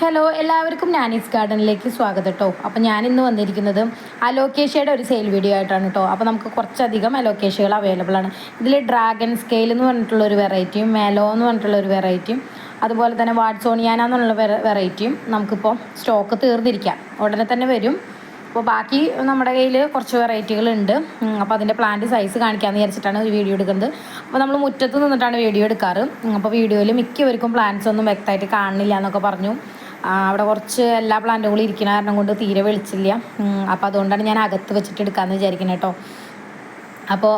Hello എല്ലാവർക്കും നാനീസ് ഗാർഡനിലേക്ക് സ്വാഗതം കേട്ടോ അപ്പോൾ ഞാൻ ഇന്ന് വന്നിരിക്കുന്നത് അലോക്കേഷ്യയുടെ ഒരു സെയിൽ വീഡിയോ ആയിട്ടാണ് കേട്ടോ അപ്പോൾ നമുക്ക് കുറച്ചധികം അലോക്കേഷ്യകൾ അവൈലബിൾ ആണ്. ഇതിൽ ഡ്രാഗൺ സ്കെയിൽ എന്ന് പറഞ്ഞിട്ടുള്ള ഒരു വെറൈറ്റിയും മെലോ എന്ന് പറഞ്ഞിട്ടുള്ള ഒരു വെറൈറ്റിയും അതുപോലെ തന്നെ വാട്സോണിയാന എന്നുള്ള വെറൈറ്റിയും നമുക്കിപ്പോൾ സ്റ്റോക്ക് തീർന്നിരിക്കാം. ഉടനെ തന്നെ വരും. അപ്പോൾ ബാക്കി നമ്മുടെ കയ്യിൽ കുറച്ച് വെറൈറ്റികളുണ്ട് അപ്പോൾ അതിന്റെ പ്ലാന്റ് സൈസ് കാണിക്കാമെന്ന് വിചാരിച്ചിട്ടാണ് ഒരു വീഡിയോ എടുക്കുന്നത്. അപ്പോൾ നമ്മൾ മുറ്റത്ത് നിന്നിട്ടാണ് വീഡിയോ എടുക്കാറ്. അപ്പോൾ വീഡിയോയിൽ മിക്കവർക്കും പ്ലാന്റ്സ് ഒന്നും വ്യക്തമായിട്ട് കാണുന്നില്ല എന്നൊക്കെ പറഞ്ഞു. അവിടെ കുറച്ച് എല്ലാ പ്ലാന്റുകളും ഇരിക്കുന്ന കാരണം കൊണ്ട് തീരെ വെളിച്ചില്ല. അപ്പോൾ അതുകൊണ്ടാണ് ഞാൻ അകത്ത് വെച്ചിട്ട് എടുക്കാമെന്ന് വിചാരിക്കുന്നത് കേട്ടോ അപ്പോൾ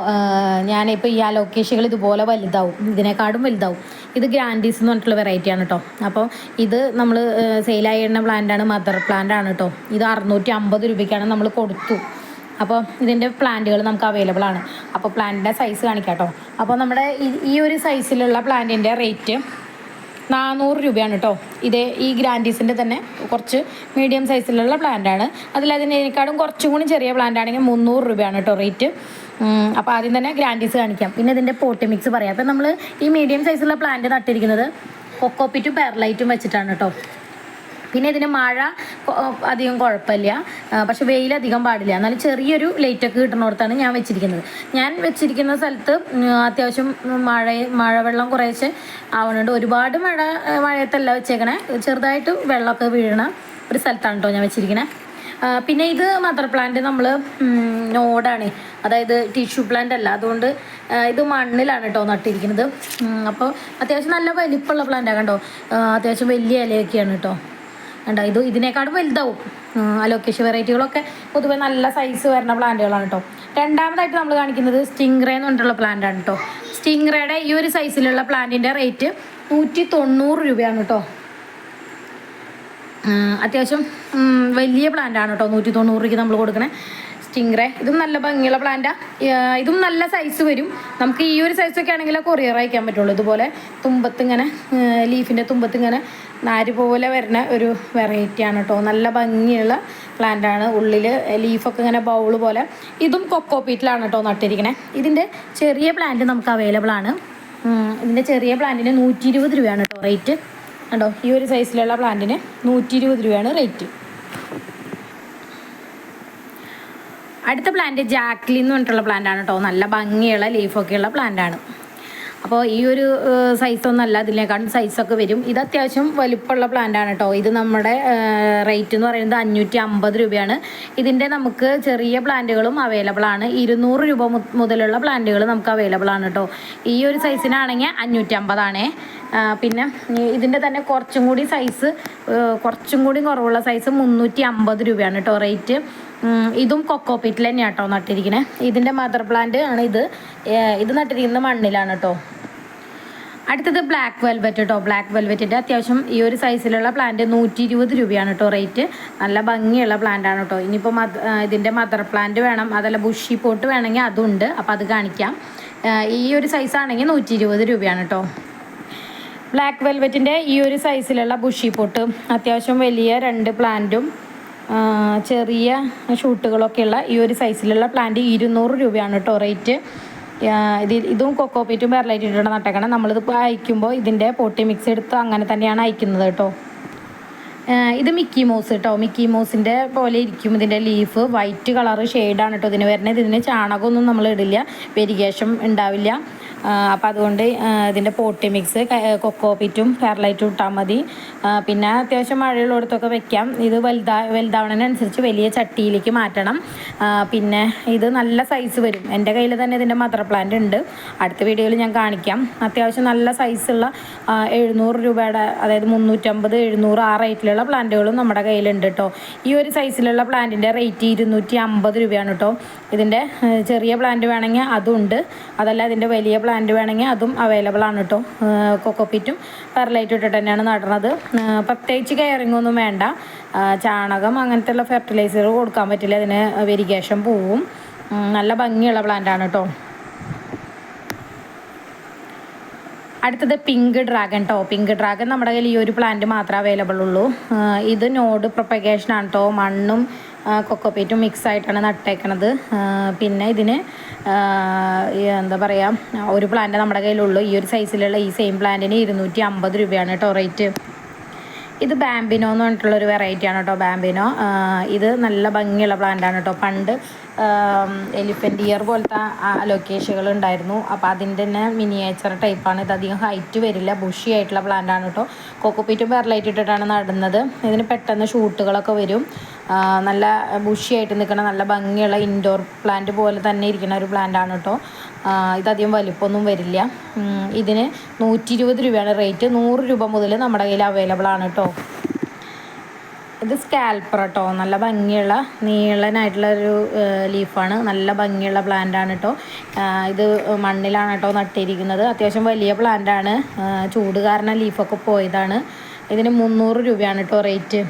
ഞാനിപ്പോൾ ഈ അലോക്കേഷകൾ ഇതുപോലെ വലുതാവും. ഇതിനേക്കാളും വലുതാവും. ഇത് ഗ്രാൻഡീസ് എന്ന് പറഞ്ഞിട്ടുള്ള വെറൈറ്റി ആണ് കേട്ടോ അപ്പോൾ ഇത് നമ്മൾ സെയിലായി ചെയ്യുന്ന പ്ലാന്റാണ് മദർ പ്ലാന്റ് ആണ് കേട്ടോ ഇത് അറുന്നൂറ്റി അമ്പത് രൂപയ്ക്കാണ് നമ്മൾ കൊടുത്തു. അപ്പോൾ ഇതിന്റെ പ്ലാന്റുകൾ നമുക്ക് അവൈലബിൾ ആണ്. അപ്പോൾ പ്ലാന്റിന്റെ സൈസ് കാണിക്കാം കേട്ടോ അപ്പോൾ നമ്മുടെ ഈ ഒരു സൈസിലുള്ള പ്ലാന്റിന്റെ റേറ്റ് നാനൂറ് രൂപയാണ് കേട്ടോ ഇതേ ഈ ഗ്രാൻഡീസിന്റെ തന്നെ കുറച്ച് മീഡിയം സൈസിലുള്ള പ്ലാന്റ് ആണ്. അതിൽ അതിനേക്കാളും കുറച്ചും കൂടി ചെറിയ പ്ലാന്റ് ആണെങ്കിൽ മുന്നൂറ് രൂപയാണ് കേട്ടോ റേറ്റ് അപ്പോൾ ആദ്യം തന്നെ ഗ്രാൻഡീസ് കാണിക്കാം. പിന്നെ ഇതിന്റെ പോട്ടി മിക്സ് പറയാം. അപ്പോൾ നമ്മൾ ഈ മീഡിയം സൈസുള്ള പ്ലാന്റ് നട്ടിരിക്കുന്നത് കൊക്കോപ്പിറ്റും പെർലൈറ്റും വെച്ചിട്ടാണ് കേട്ടോ പിന്നെ ഇതിന് മഴ അധികം കുഴപ്പമില്ല. പക്ഷെ വെയിൽ അധികം പാടില്ല. എന്നാലും ചെറിയൊരു ലൈറ്റൊക്കെ കിട്ടുന്നിടത്താണ് ഞാൻ വെച്ചിരിക്കുന്നത്. ഞാൻ വെച്ചിരിക്കുന്ന സ്ഥലത്ത് അത്യാവശ്യം മഴ മഴവെള്ളം കുറേശ്ശെ ആവണുണ്ട്. ഒരുപാട് മഴ മഴയത്തല്ല വെച്ചേക്കണേ. ചെറുതായിട്ട് വെള്ളമൊക്കെ വീഴണ ഒരു സ്ഥലത്താണ് കേട്ടോ ഞാൻ വെച്ചിരിക്കണേ. പിന്നെ ഇത് മദർ പ്ലാന്റ് നമ്മൾ നോടാണ്. അതായത് ടിഷ്യൂ പ്ലാന്റ് അല്ല. അതുകൊണ്ട് ഇത് മണ്ണിലാണ് കേട്ടോ നട്ടിരിക്കുന്നത്. അപ്പോൾ അത്യാവശ്യം നല്ല വലിപ്പമുള്ള പ്ലാന്റാണ് കണ്ടോ? അത്യാവശ്യം വലിയ ഇലയൊക്കെയാണ് കേട്ടോ കണ്ടോ ഇത് ഇതിനേക്കാളും വലുതാവും. അലോക്കേഷ വെറൈറ്റികളൊക്കെ പൊതുവെ നല്ല സൈസ് വരുന്ന പ്ലാന്റുകളാണ് കേട്ടോ രണ്ടാമതായിട്ട് നമ്മൾ കാണിക്കുന്നത് സ്റ്റിംഗ്രേ എന്ന് പറഞ്ഞിട്ടുള്ള പ്ലാന്റ് ആണ് കേട്ടോ സ്റ്റിംഗ്രയുടെ ഈ ഒരു സൈസിലുള്ള പ്ലാന്റിന്റെ റേറ്റ് നൂറ്റി തൊണ്ണൂറ് രൂപയാണ് കേട്ടോ അത്യാവശ്യം വലിയ പ്ലാന്റ് ആണ് കേട്ടോ നൂറ്റി തൊണ്ണൂറ് രൂപയ്ക്ക് നമ്മൾ കൊടുക്കണേ. സ്റ്റിംഗ്രേ. ഇതും നല്ല ഭംഗിയുള്ള പ്ലാന്റാ ഇതും നല്ല സൈസ് വരും. നമുക്ക് ഈ ഒരു സൈസ് ഒക്കെ ആണെങ്കിൽ കൊറിയർ അയക്കാൻ പറ്റുള്ളൂ. ഇതുപോലെ തുമ്പത്ത് ഇങ്ങനെ ലീഫിന്റെ തുമ്പത്ത് ഇങ്ങനെ നാര് പോലെ വരുന്ന ഒരു വെറൈറ്റി ആണ് കേട്ടോ നല്ല ഭംഗിയുള്ള പ്ലാന്റ് ആണ്. ഉള്ളിൽ ലീഫൊക്കെ ഇങ്ങനെ ബൗൾ പോലെ. ഇതും കൊക്കോ പീറ്റിലാണ് കേട്ടോ നട്ടിരിക്കണേ. ഇതിന്റെ ചെറിയ പ്ലാന്റ് നമുക്ക് അവൈലബിൾ ആണ്. ഇതിന്റെ ചെറിയ പ്ലാന്റിന് നൂറ്റി ഇരുപത് രൂപയാണ് കേട്ടോ റേറ്റ് കണ്ടോ? ഈ ഒരു സൈസിലുള്ള പ്ലാന്റിന് നൂറ്റി ഇരുപത് രൂപയാണ് റേറ്റ് അടുത്ത പ്ലാന്റ് ജാക്ലി എന്ന് പറഞ്ഞിട്ടുള്ള പ്ലാന്റ് ആണ് കേട്ടോ നല്ല ഭംഗിയുള്ള ലീഫൊക്കെയുള്ള പ്ലാന്റ് ആണ്. അപ്പോൾ ഈ ഒരു സൈസ് ഒന്നല്ല ഇതിനേക്കാളും സൈസൊക്കെ വരും. ഇത് അത്യാവശ്യം വലിപ്പമുള്ള പ്ലാന്റ് ആണ് കേട്ടോ ഇത് നമ്മുടെ റേറ്റ് എന്ന് പറയുന്നത് അഞ്ഞൂറ്റി അമ്പത് രൂപയാണ്. ഇതിന്റെ നമുക്ക് ചെറിയ പ്ലാന്റുകളും അവൈലബിൾ ആണ്. ഇരുന്നൂറ് രൂപ മുതലുള്ള പ്ലാന്റുകൾ നമുക്ക് അവൈലബിൾ ആണ് കേട്ടോ ഈ ഒരു സൈസിനാണെങ്കിൽ അഞ്ഞൂറ്റി അമ്പതാണേ പിന്നെ ഇതിന്റെ തന്നെ കുറച്ചും കൂടി സൈസ് കുറച്ചും കൂടി കുറവുള്ള സൈസ് മുന്നൂറ്റി അമ്പത് രൂപയാണ് കേട്ടോ റേറ്റ് ഇതും കൊക്കോ പീറ്റിൽ തന്നെയാണ് കേട്ടോ നട്ടിരിക്കുന്നത് ഇതിന്റെ മദർ പ്ലാന്റ് ആണ് ഇത്. ഇത് നട്ടിരിക്കുന്ന മണ്ണിലാണ് കേട്ടോ അടുത്തത് ബ്ലാക്ക് വെൽവെറ്റ് കേട്ടോ ബ്ലാക്ക് വെൽവെറ്റിന്റെ അത്യാവശ്യം ഈ ഒരു സൈസിലുള്ള പ്ലാന്റ് നൂറ്റി ഇരുപത് രൂപയാണ് കേട്ടോ റേറ്റ് നല്ല ഭംഗിയുള്ള പ്ലാന്റ് ആണ് കേട്ടോ ഇനിയിപ്പോൾ മദ ഇതിന്റെ മദർ പ്ലാന്റ് വേണം. അതല്ല ബുഷി പോട്ട് വേണമെങ്കിൽ അതുണ്ട്. അപ്പോൾ അത് കാണിക്കാം. ഈ ഒരു സൈസാണെങ്കിൽ നൂറ്റി ഇരുപത് രൂപയാണ് കേട്ടോ ബ്ലാക്ക് വെൽവെറ്റിന്റെ ഈ ഒരു സൈസിലുള്ള ബുഷി പൊട്ട് അത്യാവശ്യം വലിയ രണ്ട് പ്ലാന്റും ചെറിയ ഷൂട്ടുകളൊക്കെയുള്ള ഈ ഒരു സൈസിലുള്ള പ്ലാന്റ് ഇരുന്നൂറ് രൂപയാണ് കേട്ടോ റേറ്റ് ഇതിൽ ഇത് കൊക്കോപ്പീറ്റും പെർലൈറ്റിട്ടാണ് നട്ടേക്കണം. നമ്മളിത് അയക്കുമ്പോൾ ഇതിന്റെ പൊട്ടി മിക്സ് എടുത്ത് അങ്ങനെ തന്നെയാണ് അയക്കുന്നത് കേട്ടോ ഇത് മിക്കി മോസ് കേട്ടോ മിക്കി മോസിന്റെ പോലെ ഇരിക്കും ഇതിന്റെ ലീഫ് വൈറ്റ് കളറ് ഷെയ്ഡാണ് കേട്ടോ ഇതിന് വരുന്നത്. ഇതിന് ചാണകമൊന്നും നമ്മൾ ഇടില്ല. വെരികേഷം ഉണ്ടാവില്ല. അപ്പോൾ അതുകൊണ്ട് ഇതിന്റെ പോട്ടി മിക്സ് കൊക്കോ പിറ്റും ഫെയർലൈറ്റും ഇട്ടാൽ മതി. പിന്നെ അത്യാവശ്യം മഴയുള്ളിടത്തൊക്കെ വെക്കാം. ഇത് വലുതാ വലുതാവണതിനനുസരിച്ച് വലിയ ചട്ടിയിലേക്ക് മാറ്റണം. പിന്നെ ഇത് നല്ല സൈസ് വരും. എന്റെ കയ്യിൽ തന്നെ ഇതിന്റെ മദർ പ്ലാന്റ് ഉണ്ട്. അടുത്ത വീഡിയോയിൽ ഞാൻ കാണിക്കാം. അത്യാവശ്യം നല്ല സൈസുള്ള എഴുന്നൂറ് രൂപയുടെ അതായത് മുന്നൂറ്റമ്പത് എഴുന്നൂറ് ആ റേറ്റിലുള്ള പ്ലാന്റുകളും നമ്മുടെ കയ്യിലുണ്ട് കേട്ടോ ഈ ഒരു സൈസിലുള്ള പ്ലാന്റിന്റെ റേറ്റ് ഇരുന്നൂറ്റി അമ്പത് രൂപയാണ് കേട്ടോ ഇതിന്റെ ചെറിയ പ്ലാന്റ് വേണമെങ്കിൽ അതുണ്ട് അതല്ല ഇതിന്റെ വലിയ പ്ലാന്റ് വേണമെങ്കിൽ അതും അവൈലബിൾ ആണ് കേട്ടോ കൊക്കോപ്പിറ്റും പെർലൈറ്റും ഇട്ടിട്ട് തന്നെയാണ് നടണത് പ്രത്യേകിച്ച് കെയറിംഗ് ഒന്നും വേണ്ട. ചാണകം അങ്ങനത്തെ ഉള്ള ഫെർട്ടിലൈസർ കൊടുക്കാൻ പറ്റില്ല. അതിന് വെരിഗേഷൻ പോവും. നല്ല ഭംഗിയുള്ള പ്ലാന്റ് ആണ് കേട്ടോ അടുത്തത് പിങ്ക് ഡ്രാഗൺ ടോ പിങ്ക് ഡ്രാഗൺ നമ്മുടെ കയ്യിൽ ഈ ഒരു പ്ലാന്റ് മാത്രമേ അവൈലബിൾ ഉള്ളൂ. ഇത് നോഡ് പ്രൊപ്പഗേഷൻ ആണ് കേട്ടോ മണ്ണും കൊക്കോപ്പീറ്റും മിക്സ് ആയിട്ടാണ് നട്ടേക്കണത്. പിന്നെ ഇതിന് എന്താ പറയുക ഒരു പ്ലാന്റ് നമ്മുടെ കയ്യിലുള്ളൂ. ഈ ഒരു സൈസിലുള്ള ഈ സെയിം പ്ലാന്റിന് ഇരുന്നൂറ്റി അമ്പത് രൂപയാണ് കേട്ടോ റേറ്റ് ഇത് ബാമ്പിനോ എന്ന് പറഞ്ഞിട്ടുള്ളൊരു വെറൈറ്റിയാണ് കേട്ടോ ബാമ്പിനോ ഇത് നല്ല ഭംഗിയുള്ള പ്ലാന്റാണ് കേട്ടോ. പണ്ട് എലിഫന്റ് ഇയർ പോലത്തെ ലൊക്കേഷനുകൾ ഉണ്ടായിരുന്നു. അപ്പോൾ അതിന്റെ തന്നെ മിനിയേച്ചർ ടൈപ്പാണ് ഇത് അധികം ഹൈറ്റ് വരില്ല. ബുഷി ആയിട്ടുള്ള പ്ലാന്റ് ആണ് കേട്ടോ കോക്കോപ്പീറ്റും പെർലൈറ്റ് ഇട്ടിട്ടാണ് നടുന്നത്. ഇതിന് പെട്ടെന്ന് ഷൂട്ടുകളൊക്കെ വരും. നല്ല ബുഷി ആയിട്ട് നിൽക്കണ നല്ല ഭംഗിയുള്ള ഇൻഡോർ പ്ലാന്റ് പോലെ തന്നെ ഇരിക്കുന്ന ഒരു പ്ലാന്റ് ആണ് കേട്ടോ ഇതധികം വലിപ്പമൊന്നും വരില്ല. ഇതിന് നൂറ്റി രൂപയാണ് റേറ്റ് നൂറ് രൂപ മുതൽ നമ്മുടെ കയ്യിൽ അവൈലബിൾ ആണ് കേട്ടോ ഇത് സ്കാൽപ്പർ കേട്ടോ നല്ല ഭംഗിയുള്ള നീളനായിട്ടുള്ള ഒരു ലീഫാണ് നല്ല ഭംഗിയുള്ള പ്ലാന്റ് ആണ് കേട്ടോ ഇത് മണ്ണിലാണ് കേട്ടോ നട്ടിരിക്കുന്നത്. അത്യാവശ്യം വലിയ പ്ലാന്റ് ആണ്. ചൂട് കാരണം ലീഫൊക്കെ പോയതാണ്. ഇതിന് മുന്നൂറ് രൂപയാണ് കേട്ടോ റേറ്റ്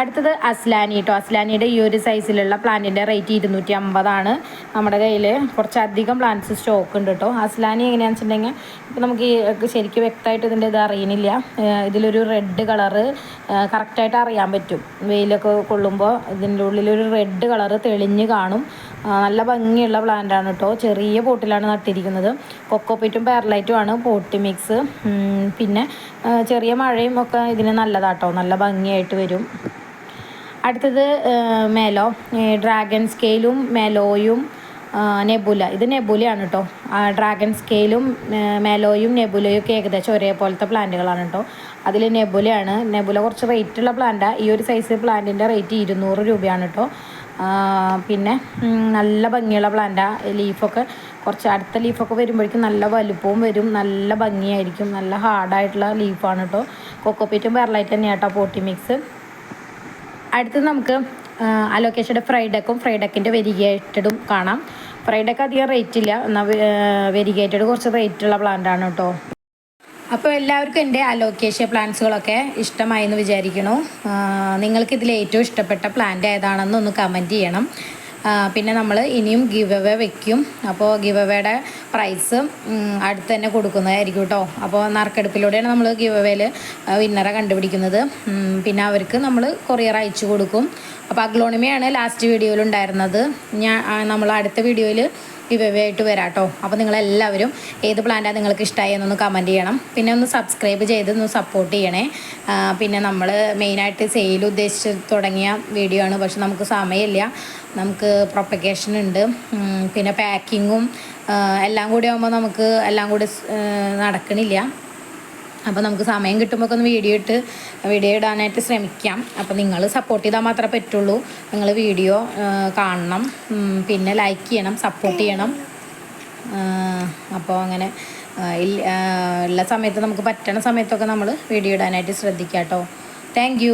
അടുത്തത് അസ്ലാനി കേട്ടോ അസ്ലാനിയുടെ ഈ ഒരു സൈസിലുള്ള പ്ലാന്റിന്റെ റേറ്റ് ഇരുന്നൂറ്റി അമ്പതാണ് നമ്മുടെ കയ്യിൽ കുറച്ചധികം പ്ലാന്റ്സ് സ്റ്റോക്ക് ഉണ്ട് കേട്ടോ അസ്ലാനി എങ്ങനെയാണെന്ന് വെച്ചിട്ടുണ്ടെങ്കിൽ ഇപ്പം നമുക്ക് ശരിക്കും വ്യക്തമായിട്ട് ഇതിന്റെ ഇത് അറിയണില്ല. ഇതിലൊരു റെഡ് കളറ് കറക്റ്റായിട്ട് അറിയാൻ പറ്റും. വെയിലൊക്കെ കൊള്ളുമ്പോൾ ഇതിന്റെ ഉള്ളിലൊരു റെഡ് കളറ് തെളിഞ്ഞ് കാണും. നല്ല ഭംഗിയുള്ള പ്ലാന്റ് ആണ് കേട്ടോ ചെറിയ പോട്ടിലാണ് നട്ടിരിക്കുന്നത്. കൊക്കോപ്പിറ്റും പാരലൈറ്റും ആണ് പോട്ടി മിക്സ് പിന്നെ ചെറിയ മഴയും ഒക്കെ ഇതിന് നല്ലതാട്ടോ നല്ല ഭംഗിയായിട്ട് വരും. അടുത്തത് മേലോ ഡ്രാഗൺ സ്കെയിലും മെലോയും നെബുല ഇത് നെബുലയാണ് കേട്ടോ ഡ്രാഗൺ സ്കെയിലും മെലോയും നെബുലയും ഒക്കെ ഏകദേശം ഒരേപോലത്തെ പ്ലാന്റുകളാണ് കേട്ടോ അതിൽ നെബുലയാണ്. നെബുല കുറച്ച് റേറ്റുള്ള പ്ലാന്റാണ് ഈ ഒരു സൈസ് പ്ലാന്റിന്റെ റേറ്റ് ഇരുന്നൂറ് രൂപയാണ് കേട്ടോ പിന്നെ നല്ല ഭംഗിയുള്ള പ്ലാന്റാണ് ലീഫൊക്കെ കുറച്ച് അടുത്ത ലീഫൊക്കെ വരുമ്പോഴേക്കും നല്ല വലുപ്പവും വരും. നല്ല ഭംഗിയായിരിക്കും. നല്ല ഹാർഡായിട്ടുള്ള ലീഫാണ് കേട്ടോ കൊക്കോപ്പീറ്റും പെർലൈറ്റ് തന്നെയാണ് കേട്ടോ പോട്ടി മിക്സ് അടുത്തത് നമുക്ക് അലോക്കേഷയുടെ ഫ്രൈഡക്കും ഫ്രൈഡക്കിന്റെ വെരിഗേറ്റഡും കാണാം. ഫ്രൈഡക്ക് അധികം റേറ്റ് ഇല്ല. എന്നാൽ വെരിഗേറ്റഡ് കുറച്ച് റേറ്റുള്ള പ്ലാന്റാണ് കേട്ടോ അപ്പോൾ എല്ലാവർക്കും എന്റെ അലോക്കേഷ്യ പ്ലാന്റ്സുകളൊക്കെ ഇഷ്ടമായി എന്ന് വിചാരിക്കുന്നു. നിങ്ങൾക്ക് ഇതിൽ ഏറ്റവും ഇഷ്ടപ്പെട്ട പ്ലാന്റ് ഏതാണെന്ന് ഒന്ന് കമന്റ് ചെയ്യണം. പിന്നെ നമ്മൾ ഇനിയും ഗിവ് അവേ വെക്കും. അപ്പോൾ ഗിവ് അവേയുടെ പ്രൈസ് അടുത്ത് തന്നെ കൊടുക്കുന്നതായിരിക്കും കേട്ടോ. അപ്പോൾ നറുക്കെടുപ്പിലൂടെയാണ് നമ്മൾ ഗിവ് അവേയിൽ വിന്നറെ കണ്ടുപിടിക്കുന്നത്. പിന്നെ അവർക്ക് നമ്മൾ കൊറിയർ അയച്ചു കൊടുക്കും. അപ്പോൾ അഗ്ലോണിമയാണ് ലാസ്റ്റ് വീഡിയോയിൽ ഉണ്ടായിരുന്നത്. ഞാൻ നമ്മൾ അടുത്ത വീഡിയോയിൽ ഗിവ് ആയിട്ട് വരാം കേട്ടോ അപ്പോൾ നിങ്ങളെല്ലാവരും ഏത് പ്ലാന്റാണ് നിങ്ങൾക്ക് ഇഷ്ടമായി എന്നൊന്ന് കമന്റ് ചെയ്യണം. പിന്നെ ഒന്ന് സബ്സ്ക്രൈബ് ചെയ്ത് ഒന്ന് സപ്പോർട്ട് ചെയ്യണേ. പിന്നെ നമ്മൾ മെയിനായിട്ട് സെയിൽ ഉദ്ദേശിച്ച് തുടങ്ങിയ വീഡിയോ ആണ്. പക്ഷെ നമുക്ക് സമയമില്ല. നമുക്ക് പ്രൊപ്പഗേഷൻ ഉണ്ട്. പിന്നെ പാക്കിങ്ങും എല്ലാം കൂടി ആകുമ്പോൾ നമുക്ക് എല്ലാം കൂടി നടക്കണില്ല. അപ്പോൾ നമുക്ക് സമയം കിട്ടുമ്പോൾ ഒന്ന് വീഡിയോ ഇട്ട് വീഡിയോ ഇടാനായിട്ട് ശ്രമിക്കാം. അപ്പോൾ നിങ്ങൾ സപ്പോർട്ട് ചെയ്താൽ മാത്രമേ പറ്റുള്ളൂ. നിങ്ങൾ വീഡിയോ കാണണം. പിന്നെ ലൈക്ക് ചെയ്യണം സപ്പോർട്ട് ചെയ്യണം. അപ്പോൾ അങ്ങനെ എല്ലാ സമയത്ത് നമുക്ക് പറ്റണ സമയത്തൊക്കെ നമ്മൾ വീഡിയോ ഇടാനായിട്ട് ശ്രദ്ധിക്കാം കേട്ടോ താങ്ക്